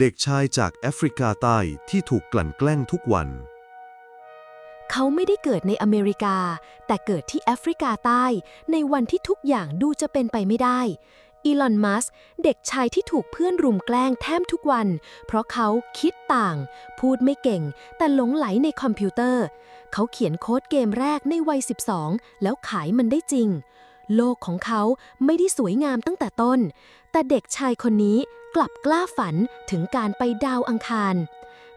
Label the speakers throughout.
Speaker 1: เด็กชายจากแอฟริกาใต้ที่ถูกกลั่นแกล้งทุกวัน
Speaker 2: เขาไม่ได้เกิดในอเมริกา แต่เกิดที่แอฟริกาใต้ ในวันที่ทุกอย่างดูจะเป็นไปไม่ได้ อีลอน มัสก์เด็กชายที่ถูกเพื่อนรุมแกล้งแทบทุกวัน เพราะเขาคิดต่าง พูดไม่เก่ง แต่หลงไหลในคอมพิวเตอร์ เขาเขียนโค้ดเกมแรกในวัย 12 แล้วขายมันได้จริง โลกของเขาไม่ได้สวยงามตั้งแต่ต้น แต่เด็กชายคนนี้กลับกล้าฝันถึงการไปดาวอังคาร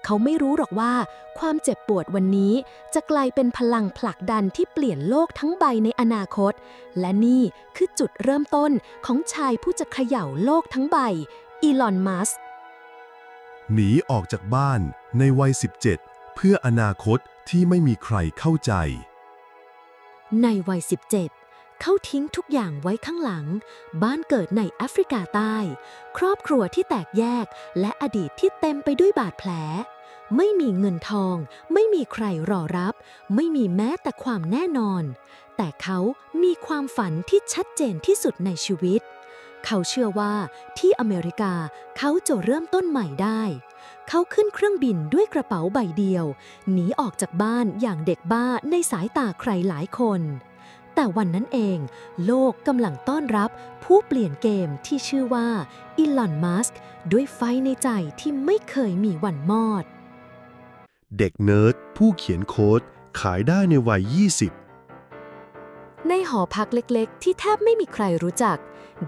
Speaker 2: เขาไม่รู้หรอกว่าความเจ็บปวดวันนี้จะกลายเป็นพลังผลักดันที่เปลี่ยนโลกทั้งใบในอนาคต และนี่คือจุดเริ่มต้นของชายผู้จะเขย่าโลกทั้งใบ อีลอน มัสก์
Speaker 1: หนีออกจากบ้านในวัย 17 เพื่ออนาคตที่ไม่มีใครเข้าใจ
Speaker 2: ในวัย 17 เขาทิ้งทุกอย่างไว้ข้างหลัง บ้านเกิดในแอฟริกาใต้ ครอบครัวที่แตกแยก และอดีตที่เต็มไปด้วยบาดแผล ไม่มีเงินทอง ไม่มีใครรอรับ ไม่มีแม้แต่ความแน่นอน แต่เขามีความฝันที่ชัดเจนที่สุดในชีวิต เขาเชื่อว่าที่อเมริกาเขาจะเริ่มต้นใหม่ได้ เขาขึ้นเครื่องบินด้วยกระเป๋าใบเดียว หนีออกจากบ้านอย่างเด็กบ้าในสายตาใครหลายคน แต่วันนั้นเอง โลกกำลังต้อนรับผู้เปลี่ยนเกมที่ชื่อว่าอีลอนมัสก์ด้วยไฟในใจที่ไม่เคยมีวันมอด
Speaker 1: เด็กเนิร์ดผู้เขียนโค้ดขายได้ในวัย 20
Speaker 2: ในหอพักเล็กๆ ที่แทบไม่มีใครรู้จัก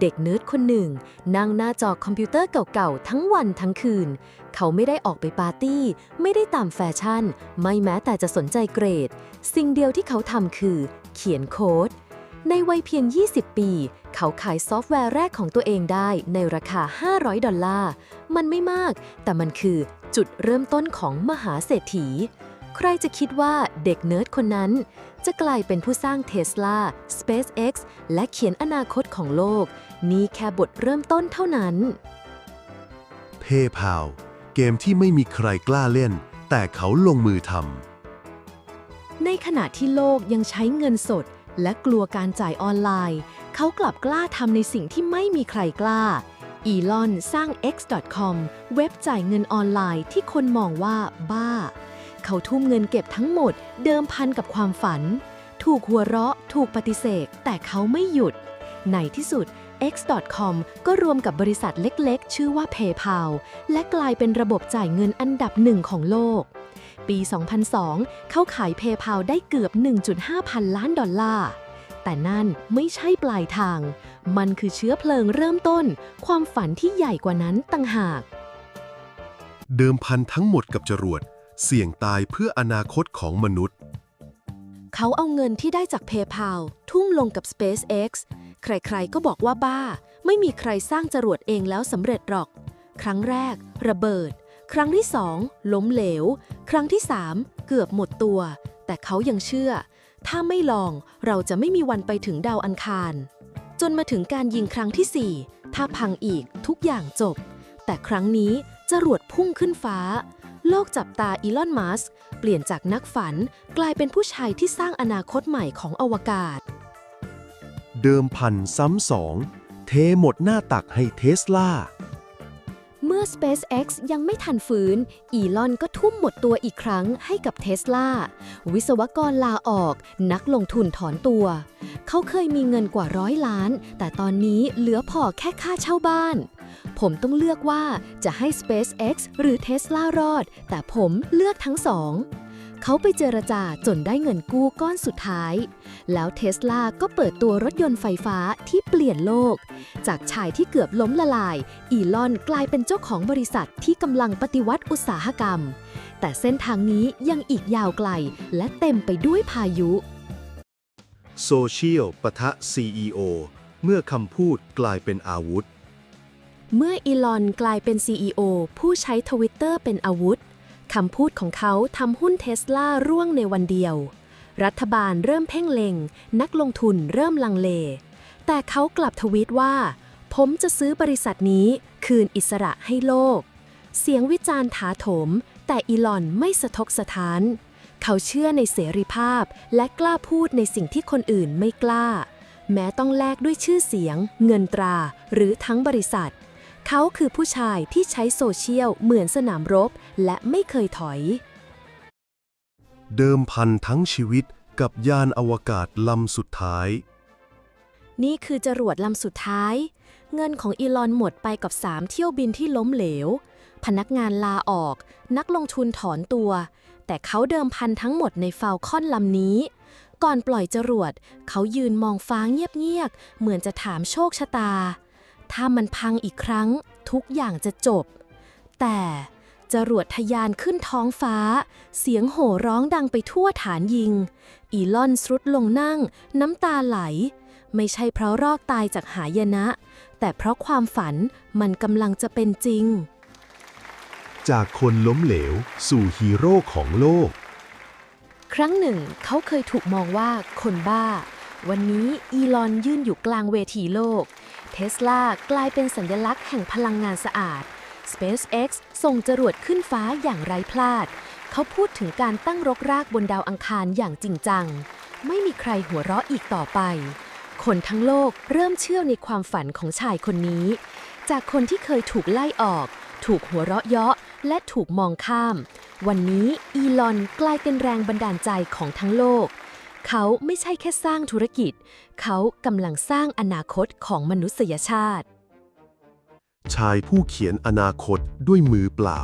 Speaker 2: เด็กเนิร์ดคนหนึ่ง นั่งหน้าจอคอมพิวเตอร์เก่าๆ ทั้งวันทั้งคืน เขาไม่ได้ออกไปปาร์ตี้ ไม่ได้ตามแฟชั่น ไม่แม้แต่จะสนใจเกรด สิ่งเดียวที่เขาทำคือ เขียนโค้ด ในวัยเพียง 20 ปี เขาขายซอฟต์แวร์แรกของตัวเองได้ในราคา 500 ดอลลาร์ มันไม่มาก แต่มันคือจุดเริ่มต้นของมหาเศรษฐี ใครจะคิดว่าเด็กเนิร์ดคนนั้น จะกลายเป็นผู้สร้างเทสลา SpaceX และเขียนอนาคตของโลก นี่แค่บทเริ่มต้นเท่านั้น
Speaker 1: PayPal เกมที่ไม่มีใครกล้าเล่น แต่เขาลงมือท
Speaker 2: ในขณะที่โลกยังใช้เงินสด และกลัวการจ่ายออนไลน์ เขากลับกล้าทำในสิ่งที่ไม่มีใครกล้าอีลอนสร้าง X.com เว็บจ่ายเงินออนไลน์ที่คนมองว่าบ้า เขาทุ่มเงินเก็บทั้งหมดเดิมพันกับความฝัน ถูกหัวเราะ ถูกปฏิเสธ แต่เขาไม่หยุด ในที่สุด X.com ก็รวมกับบริษัทเล็กๆ ชื่อว่า PayPal และกลายเป็นระบบจ่ายเงินอันดับหนึ่งของโลก ปี 2002 เขาขาย PayPal ได้เกือบ 1.5 พันล้านดอลลาร์ แต่นั่นไม่ใช่ปลายทาง มันคือเชื้อเพลิงเริ่มต้น ความฝันที่ใหญ่กว่านั้นต่างหาก
Speaker 1: เดิมพันทั้งหมดกับจรวด เสี่ยงตายเพื่ออนาคตของมนุษย์
Speaker 2: เขาเอาเงินที่ได้จาก PayPal ทุ่มลงกับ SpaceX ใครๆ ก็บอกว่าบ้า ไม่มีใครสร้างจรวดเองแล้วสำเร็จหรอก ครั้งแรก ระเบิด ครั้งที่สองล้มเหลว ครั้งที่สามเกือบหมดตัว แต่เขายังเชื่อ ถ้าไม่ลองเราจะไม่มีวันไปถึงดาวอังคาร จนมาถึงการยิงครั้งที่4ถ้าพังอีกทุกอย่างจบ แต่ครั้งนี้จรวดพุ่งขึ้นฟ้า โลกจับตาอีลอน มัสก์เปลี่ยนจากนักฝันกลายเป็นผู้ชายที่สร้างอนาคตใหม่ของอวกาศ
Speaker 1: เดิมพันซ้ำสอง เทหมดหน้าตักให้เทสลา
Speaker 2: เมื่อ SpaceX ยังไม่ทันฟื้น อีลอนก็ทุ่มหมดตัวอีกครั้งให้กับเทสลา วิศวกรลาออก นักลงทุนถอนตัว เขาเคยมีเงินกว่าร้อยล้าน แต่ตอนนี้เหลือพอแค่ค่าเช่าบ้าน ผมต้องเลือกว่าจะให้ SpaceX หรือ Tesla รอด แต่ผมเลือกทั้งสองเขาไปเจรจาจนได้เงินกู้ก้อนสุดท้าย แล้วเทสลาก็เปิดตัวรถยนต์ไฟฟ้าที่เปลี่ยนโลก จากชายที่เกือบล้มละลาย อีลอนกลายเป็นเจ้าของบริษัทที่กำลังปฏิวัติอุตสาหกรรม แต่เส้นทางนี้ยังอีกยาวไกลและเต็มไปด้วยพายุ
Speaker 1: โซเชียลปะทะ CEO เมื่อคำพูดกลายเป็นอาวุธ
Speaker 2: เมื่ออีลอนกลายเป็น CEO ผู้ใช้ทวิตเตอร์เป็นอาวุธ คำพูดของเขาทำหุ้นเทสลาร่วงในวันเดียว รัฐบาลเริ่มเพ่งเล็ง นักลงทุนเริ่มลังเล แต่เขากลับทวีตว่า ผมจะซื้อบริษัทนี้คืนอิสระให้โลก เสียงวิจารณ์ถาโถม แต่อีลอนไม่สะทกสะท้าน เขาเชื่อในเสรีภาพและกล้าพูดในสิ่งที่คนอื่นไม่กล้า แม้ต้องแลกด้วยชื่อเสียง เงินตรา หรือทั้งบริษัท เขาคือผู้ชายที่ใช้โซเชียลเหมือนสนามรบ และไม่เคยถอย
Speaker 1: เดิมพันทั้งชีวิตกับยานอวกาศลำสุดท้าย
Speaker 2: นี่คือจรวดลำสุดท้าย เงินของอีลอนหมดไปกับ 3 เที่ยวบินที่ล้มเหลว พนักงานลาออก นักลงทุนถอนตัว แต่เขาเดิมพันทั้งหมดในฟาลคอนลำนี้ ก่อนปล่อยจรวด เขายืนมองฟ้าเงียบๆเหมือนจะถามโชคชะตา ถ้ามันพังอีกครั้งทุกอย่างจะจบ แต่จรวดทะยานขึ้นท้องฟ้า เสียงโห่ร้องดังไปทั่วฐานยิง อีลอนสรุดลงนั่ง น้ำตาไหล ไม่ใช่เพราะรอดตายจากหายนะ แต่เพราะความฝันมันกำลังจะเป็นจริง
Speaker 1: จากคนล้มเหลว สู่ฮีโร่ของโลก
Speaker 2: ครั้งหนึ่ง เขาเคยถูกมองว่าคนบ้า วันนี้อีลอนยืนอยู่กลางเวทีโลก เทสลากลายเป็นสัญลักษณ์แห่งพลังงานสะอาด SpaceX ส่งจรวดขึ้นฟ้าอย่างไร้พลาด เขาพูดถึงการตั้งรกรากบนดาวอังคารอย่างจริงจัง ไม่มีใครหัวเราะอีกต่อไป คนทั้งโลกเริ่มเชื่อในความฝันของชายคนนี้ จากคนที่เคยถูกไล่ออก ถูกหัวเราะเยาะ และถูกมองข้าม วันนี้อีลอนกลายเป็นแรงบันดาลใจของทั้งโลก เขาไม่ใช่แค่สร้างธุรกิจ เขากำลังสร้างอนาคตของมนุษยชาติ
Speaker 1: ชายผู้เขียนอนาคตด้วยมือเปล่า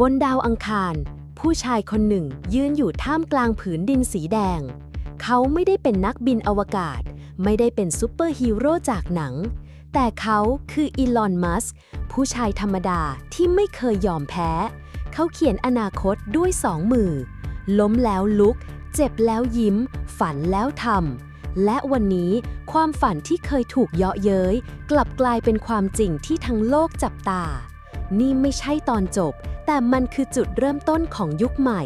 Speaker 2: บนดาวอังคาร ผู้ชายคนหนึ่งยืนอยู่ท่ามกลางผืนดินสีแดง เขาไม่ได้เป็นนักบินอวกาศ ไม่ได้เป็นซูเปอร์ฮีโร่จากหนัง แต่เขาคืออีลอน มัสก์ผู้ชายธรรมดาที่ไม่เคยยอมแพ้ เขาเขียนอนาคตด้วยสองมือ ล้มแล้วลุก เจ็บแล้วยิ้ม ฝันแล้วทำและวันนี้ความฝันที่เคยถูกเยาะเย้ย กลับกลายเป็นความจริงที่ทั้งโลกจับตา นี่ไม่ใช่ตอนจบ แต่มันคือจุดเริ่มต้นของยุคใหม่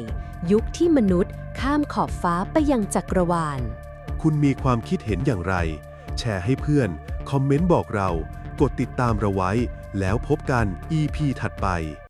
Speaker 2: ยุคที่มนุษย์ ข้ามขอบฟ้าไปยังจักรวาล
Speaker 1: คุณมีความคิดเห็นอย่างไร แชร์ให้เพื่อน คอมเมนต์บอกเรา กดติดตามเราไว้ แล้วพบกัน EP ถัดไป